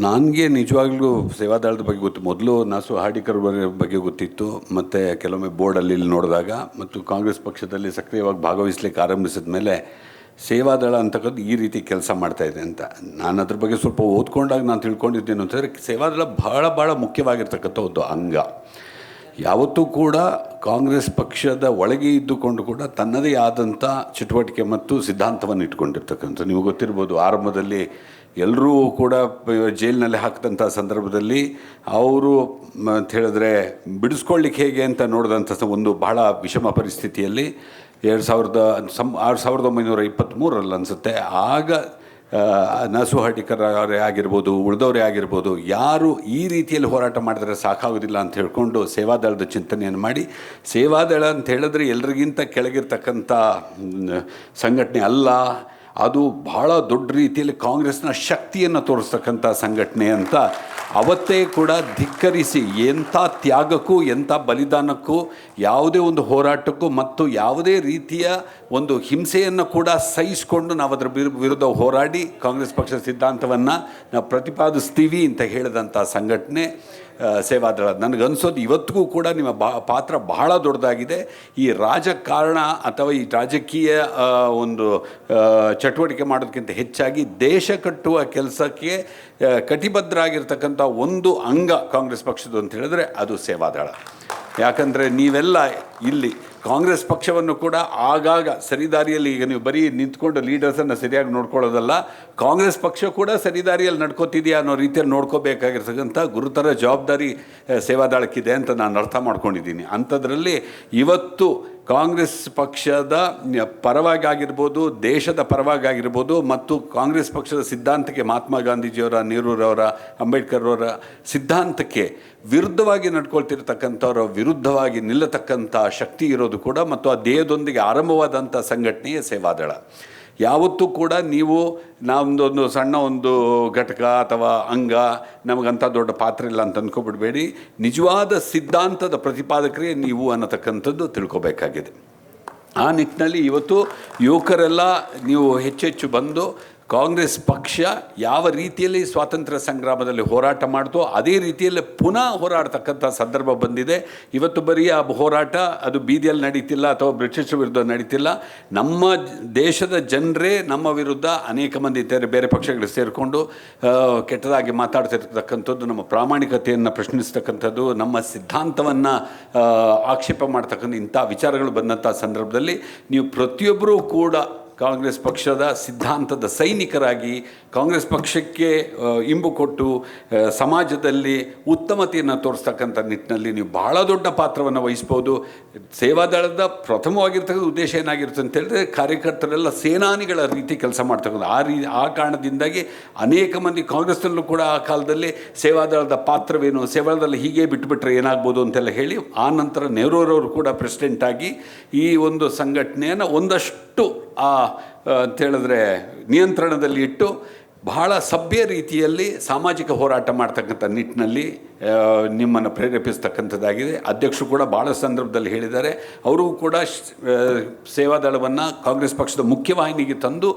ನನಗೆ ನಿಜವಾಗ್ಲೂ ಸೇವಾದಳದ ಬಗ್ಗೆ ಗೊತ್ತು. ಮೊದಲು ನಾಸು ಹಾಡಿಕರ್ ಬಗ್ಗೆ- ಗೊತ್ತಿತ್ತು. ಮತ್ತು ಕೆಲವೊಮ್ಮೆ ಬೋರ್ಡಲ್ಲಿ ಇಲ್ಲಿ ನೋಡಿದಾಗ ಮತ್ತು ಕಾಂಗ್ರೆಸ್ ಪಕ್ಷದಲ್ಲಿ ಸಕ್ರಿಯವಾಗಿ ಭಾಗವಹಿಸ್ಲಿಕ್ಕೆ ಆರಂಭಿಸಿದ ಮೇಲೆ ಸೇವಾದಳ ಅಂತಕ್ಕದ್ದು ಈ ರೀತಿ ಕೆಲಸ ಮಾಡ್ತಾ ಇದೆ ಅಂತ. ನಾನು ಅದ್ರ ಬಗ್ಗೆ ಸ್ವಲ್ಪ ಓದ್ಕೊಂಡಾಗ ನಾನು ತಿಳ್ಕೊಂಡಿದ್ದೇನೆ ಅಂತಂದರೆ ಸೇವಾದಳ ಬಹಳ ಭಾಳ ಮುಖ್ಯವಾಗಿರ್ತಕ್ಕಂಥ ಒಂದು ಅಂಗ. ಯಾವತ್ತೂ ಕೂಡ ಕಾಂಗ್ರೆಸ್ ಪಕ್ಷದ ಒಳಗೆ ಇದ್ದುಕೊಂಡು ಕೂಡ ತನ್ನದೇ ಆದಂಥ ಚಟುವಟಿಕೆ ಮತ್ತು ಸಿದ್ಧಾಂತವನ್ನು ಇಟ್ಕೊಂಡಿರ್ತಕ್ಕಂಥ ನೀವು ಗೊತ್ತಿರ್ಬೋದು, ಆರಂಭದಲ್ಲಿ ಎಲ್ಲರೂ ಕೂಡ ಜೈಲಿನಲ್ಲಿ ಹಾಕಿದಂಥ ಸಂದರ್ಭದಲ್ಲಿ ಅವರು ಅಂತ ಹೇಳಿದ್ರೆ ಬಿಡಿಸ್ಕೊಳ್ಳಿಕ್ಕೆ ಹೇಗೆ ಅಂತ ನೋಡಿದಂಥ ಒಂದು ಬಹಳ ವಿಷಮ ಪರಿಸ್ಥಿತಿಯಲ್ಲಿ ಎರಡು ಸಾವಿರದ ಸಮ್ ಆರು ಸಾವಿರದ ಒಂಬೈನೂರ ಇಪ್ಪತ್ತ್ಮೂರಲ್ಲಿ ಅನಿಸುತ್ತೆ. ಆಗ ನಸು ಹಟ್ಟಿಕರ್ ಅವರೇ ಆಗಿರ್ಬೋದು, ಉಳಿದವರೇ ಆಗಿರ್ಬೋದು, ಯಾರು ಈ ರೀತಿಯಲ್ಲಿ ಹೋರಾಟ ಮಾಡಿದ್ರೆ ಸಾಕಾಗೋದಿಲ್ಲ ಅಂತ ಹೇಳ್ಕೊಂಡು ಸೇವಾದಳದ ಚಿಂತನೆಯನ್ನು ಮಾಡಿ ಸೇವಾದಳ ಅಂತ ಹೇಳಿದ್ರೆ ಎಲ್ರಿಗಿಂತ ಕೆಳಗಿರ್ತಕ್ಕಂಥ ಸಂಘಟನೆ ಅಲ್ಲ ಅದು ಬಹಳ ದೊಡ್ಡ ರೀತಿಯಲ್ಲಿ ಕಾಂಗ್ರೆಸ್ನ ಶಕ್ತಿಯನ್ನು ತೋರಿಸ್ತಕ್ಕಂಥ ಸಂಘಟನೆ ಅಂತ ಅವತ್ತೇ ಕೂಡ ಧಿಕ್ಕರಿಸಿ ಎಂಥ ತ್ಯಾಗಕ್ಕೂ, ಎಂಥ ಬಲಿದಾನಕ್ಕೂ, ಯಾವುದೇ ಒಂದು ಹೋರಾಟಕ್ಕೂ ಮತ್ತು ಯಾವುದೇ ರೀತಿಯ ಒಂದು ಹಿಂಸೆಯನ್ನು ಕೂಡ ಸಹಿಸಿಕೊಂಡು ನಾವು ಅದರ ವಿರು- ವಿರುದ್ಧ ಹೋರಾಡಿ ಕಾಂಗ್ರೆಸ್ ಪಕ್ಷದ ಸಿದ್ಧಾಂತವನ್ನು ನಾವು ಪ್ರತಿಪಾದಿಸ್ತೀವಿ ಅಂತ ಹೇಳಿದಂಥ ಸಂಘಟನೆ. ಸೇವಾದಳ ನನಗನ್ಸೋದು ಇವತ್ತಿಗೂ ಕೂಡ ನಿಮ್ಮ ಬಾ, ಪಾತ್ರ ಬಹಳ ದೊಡ್ಡದಾಗಿದೆ. ಈ ರಾಜಕಾರಣ ಅಥವಾ ಈ ರಾಜಕೀಯ ಒಂದು ಚಟುವಟಿಕೆ ಮಾಡೋದಕ್ಕಿಂತ ಹೆಚ್ಚಾಗಿ ದೇಶ ಕಟ್ಟುವ ಕೆಲಸಕ್ಕೆ ಕಟಿಬದ್ಧರಾಗಿರ್ತಕ್ಕಂಥ ಒಂದು ಅಂಗ ಕಾಂಗ್ರೆಸ್ ಪಕ್ಷದ್ದು ಅಂತ ಹೇಳಿದ್ರೆ ಅದು ಸೇವಾದಳ. ಯಾಕಂದರೆ ನೀವೆಲ್ಲ ಇಲ್ಲಿ ಕಾಂಗ್ರೆಸ್ ಪಕ್ಷವನ್ನು ಕೂಡ ಆಗಾಗ ಸರಿದಾರಿಯಲ್ಲಿ ಈಗ ನೀವು ಬರೀ ನಿಂತ್ಕೊಂಡು ಲೀಡರ್ಸನ್ನು ಸರಿಯಾಗಿ ನೋಡ್ಕೊಳ್ಳೋದಲ್ಲ, ಕಾಂಗ್ರೆಸ್ ಪಕ್ಷ ಕೂಡ ಸರಿದಾರಿಯಲ್ಲಿ ನಡ್ಕೋತಿದೆಯಾ ಅನ್ನೋ ರೀತಿಯಲ್ಲಿ ನೋಡ್ಕೋಬೇಕಾಗಿರ್ತಕ್ಕಂಥ ಗುರುತರ ಜವಾಬ್ದಾರಿ ಸೇವಾದಾಳಕ್ಕಿದೆ ಅಂತ ನಾನು ಅರ್ಥ ಮಾಡ್ಕೊಂಡಿದ್ದೀನಿ. ಅಂಥದ್ರಲ್ಲಿ ಇವತ್ತು ಕಾಂಗ್ರೆಸ್ ಪಕ್ಷದ ಪರವಾಗಿ ಆಗಿರ್ಬೋದು ದೇಶದ ಪರವಾಗಿ ಆಗಿರ್ಬೋದು ಮತ್ತು ಕಾಂಗ್ರೆಸ್ ಪಕ್ಷದ ಸಿದ್ಧಾಂತಕ್ಕೆ ಮಹಾತ್ಮ ಗಾಂಧೀಜಿಯವರ, ನೆಹರೂರವರ ಅಂಬೇಡ್ಕರ್ ಅವರ ಸಿದ್ಧಾಂತಕ್ಕೆ ವಿರುದ್ಧವಾಗಿ ನಡ್ಕೊಳ್ತಿರ್ತಕ್ಕಂಥವ್ರ ವಿರುದ್ಧವಾಗಿ ನಿಲ್ಲತಕ್ಕಂಥ ಶಕ್ತಿ ಇರೋದು ಕೂಡ ಮತ್ತು ಆ ದೇಹದೊಂದಿಗೆ ಆರಂಭವಾದಂಥ ಸಂಘಟನೆಯೇ ಸೇವಾದಳ. ಯಾವತ್ತೂ ಕೂಡ ನೀವು ನಮ್ಮದೊಂದು ಸಣ್ಣ ಒಂದು ಘಟಕ ಅಥವಾ ಅಂಗ, ನಮಗಂಥ ದೊಡ್ಡ ಪಾತ್ರ ಇಲ್ಲ ಅಂತ ಅಂದ್ಕೊಬಿಡ್ಬೇಡಿ ನಿಜವಾದ ಸಿದ್ಧಾಂತದ ಪ್ರತಿಪಾದಕರೇ ನೀವು ಅನ್ನತಕ್ಕಂಥದ್ದು ತಿಳ್ಕೊಬೇಕಾಗಿದೆ. ಆ ನಿಟ್ಟಿನಲ್ಲಿ ಇವತ್ತು ಯುವಕರೆಲ್ಲ ನೀವು ಹೆಚ್ಚೆಚ್ಚು ಬಂದು ಕಾಂಗ್ರೆಸ್ ಪಕ್ಷ ಯಾವ ರೀತಿಯಲ್ಲಿ ಸ್ವಾತಂತ್ರ್ಯ ಸಂಗ್ರಾಮದಲ್ಲಿ ಹೋರಾಟ ಮಾಡ್ತೋ ಅದೇ ರೀತಿಯಲ್ಲಿ ಪುನಃ ಹೋರಾಡ್ತಕ್ಕಂಥ ಸಂದರ್ಭ ಬಂದಿದೆ. ಇವತ್ತು ಬರೀ ಆ ಹೋರಾಟ ಅದು ಬೀದಿಯಲ್ಲಿ ನಡೀತಿಲ್ಲ ಅಥವಾ ಬ್ರಿಟಿಷರ ವಿರುದ್ಧ ನಡೀತಿಲ್ಲ. ನಮ್ಮ ದೇಶದ ಜನರೇ ನಮ್ಮ ವಿರುದ್ಧ ಅನೇಕ ಮಂದಿ ಬೇರೆ ಬೇರೆ ಪಕ್ಷಗಳು ಸೇರಿಕೊಂಡು ಕೆಟ್ಟದಾಗಿ ಮಾತಾಡ್ತಿರ್ತಕ್ಕಂಥದ್ದು, ನಮ್ಮ ಪ್ರಾಮಾಣಿಕತೆಯನ್ನು ಪ್ರಶ್ನಿಸ್ತಕ್ಕಂಥದ್ದು, ನಮ್ಮ ಸಿದ್ಧಾಂತವನ್ನು ಆಕ್ಷೇಪ ಮಾಡ್ತಕ್ಕಂಥ ಇಂಥ ವಿಚಾರಗಳು ಬಂದಂಥ ಸಂದರ್ಭದಲ್ಲಿ ನೀವು ಪ್ರತಿಯೊಬ್ಬರೂ ಕೂಡ ಕಾಂಗ್ರೆಸ್ ಪಕ್ಷದ ಸಿದ್ಧಾಂತದ ಸೈನಿಕರಾಗಿ ಕಾಂಗ್ರೆಸ್ ಪಕ್ಷಕ್ಕೆ ಇಂಬು ಕೊಟ್ಟು ಸಮಾಜದಲ್ಲಿ ಉತ್ತಮತೆಯನ್ನು ತೋರಿಸ್ತಕ್ಕಂಥ ನಿಟ್ಟಿನಲ್ಲಿ ನೀವು ಬಹಳ ದೊಡ್ಡ ಪಾತ್ರವನ್ನು ವಹಿಸ್ಬೋದು. ಸೇವಾದಳದ ಪ್ರಥಮವಾಗಿರ್ತಕ್ಕಂಥ ಉದ್ದೇಶ ಏನಾಗಿರುತ್ತೆ ಅಂತ ಹೇಳಿದ್ರೆ ಕಾರ್ಯಕರ್ತರೆಲ್ಲ ಸೇನಾನಿಗಳ ರೀತಿ ಕೆಲಸ ಮಾಡ್ತಕ್ಕಂಥ, ಆ ರೀ, ಆ ಕಾರಣದಿಂದಾಗಿ ಅನೇಕ ಮಂದಿ ಕಾಂಗ್ರೆಸ್ನಲ್ಲೂ ಕೂಡ ಆ ಕಾಲದಲ್ಲಿ ಸೇವಾದಳದ ಪಾತ್ರವೇನು ಸೇವಾದಳದಲ್ಲಿ ಹೀಗೆ ಬಿಟ್ಟುಬಿಟ್ರೆ ಏನಾಗ್ಬೋದು ಅಂತೆಲ್ಲ ಹೇಳಿ, ಆ ನಂತರ ನೆಹರೂರವರು ಕೂಡ ಪ್ರೆಸಿಡೆಂಟ್ ಆಗಿ ಈ ಒಂದು ಸಂಘಟನೆಯನ್ನು ಒಂದಷ್ಟು, ಆ ಅಂತ ಹೇಳಿದ್ರೆ ನಿಯಂತ್ರಣದಲ್ಲಿ ಇಟ್ಟು ಬಹಳ ಸಭ್ಯ ರೀತಿಯಲ್ಲಿ ಸಾಮಾಜಿಕ ಹೋರಾಟ ಮಾಡ್ತಕ್ಕಂಥ ನಿಟ್ಟಿನಲ್ಲಿ ನಿಮ್ಮನ್ನು ಪ್ರೇರೇಪಿಸ್ತಕ್ಕಂಥದ್ದಾಗಿದೆ. ಅಧ್ಯಕ್ಷರು ಕೂಡ ಭಾಳ ಸಂದರ್ಭದಲ್ಲಿ ಹೇಳಿದ್ದಾರೆ. ಅವರು ಕೂಡ ಸೇವಾದಳವನ್ನು ಕಾಂಗ್ರೆಸ್ ಪಕ್ಷದ ಮುಖ್ಯವಾಹಿನಿಗೆ ತಂದು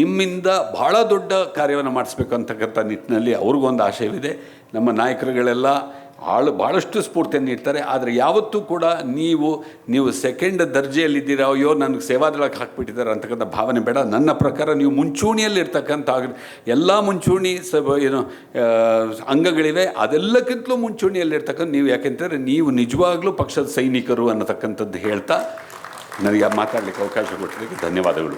ನಿಮ್ಮಿಂದ ಭಾಳ ದೊಡ್ಡ ಕಾರ್ಯವನ್ನು ಮಾಡಿಸ್ಬೇಕು ಅಂತಕ್ಕಂಥ ನಿಟ್ಟಿನಲ್ಲಿ ಅವ್ರಿಗೊಂದು ಆಶಯವಿದೆ. ನಮ್ಮ ನಾಯಕರುಗಳೆಲ್ಲ ಆಳು ಭಾಳಷ್ಟು ಸ್ಫೂರ್ತಿಯನ್ನು ನೀಡ್ತಾರೆ. ಆದರೆ ಯಾವತ್ತೂ ಕೂಡ ನೀವು ನೀವು ಸೆಕೆಂಡ್ ದರ್ಜೆಯಲ್ಲಿದ್ದೀರಾ, ಅಯ್ಯೋ, ನನಗೆ ಸೇವಾದಳಕ್ಕೆ ಹಾಕಿಬಿಟ್ಟಿದ್ದಾರೆ ಅಂತಕ್ಕಂಥ ಭಾವನೆ ಬೇಡ. ನನ್ನ ಪ್ರಕಾರ ನೀವು ಮುಂಚೂಣಿಯಲ್ಲಿರ್ತಕ್ಕಂಥ ಎಲ್ಲ ಮುಂಚೂಣಿ ಸ ಏನು ಅಂಗಗಳಿವೆ, ಅದೆಲ್ಲಕ್ಕಿಂತಲೂ ಮುಂಚೂಣಿಯಲ್ಲಿರ್ತಕ್ಕಂಥ, ನೀವು ಯಾಕೆಂತಂದರೆ ನೀವು ನಿಜವಾಗ್ಲೂ ಪಕ್ಷದ ಸೈನಿಕರು ಅನ್ನತಕ್ಕಂಥದ್ದು ಹೇಳ್ತಾ ನನಗೆ ಮಾತಾಡಲಿಕ್ಕೆ ಅವಕಾಶ ಕೊಟ್ಟಿದ್ದಕ್ಕೆ ಧನ್ಯವಾದಗಳು.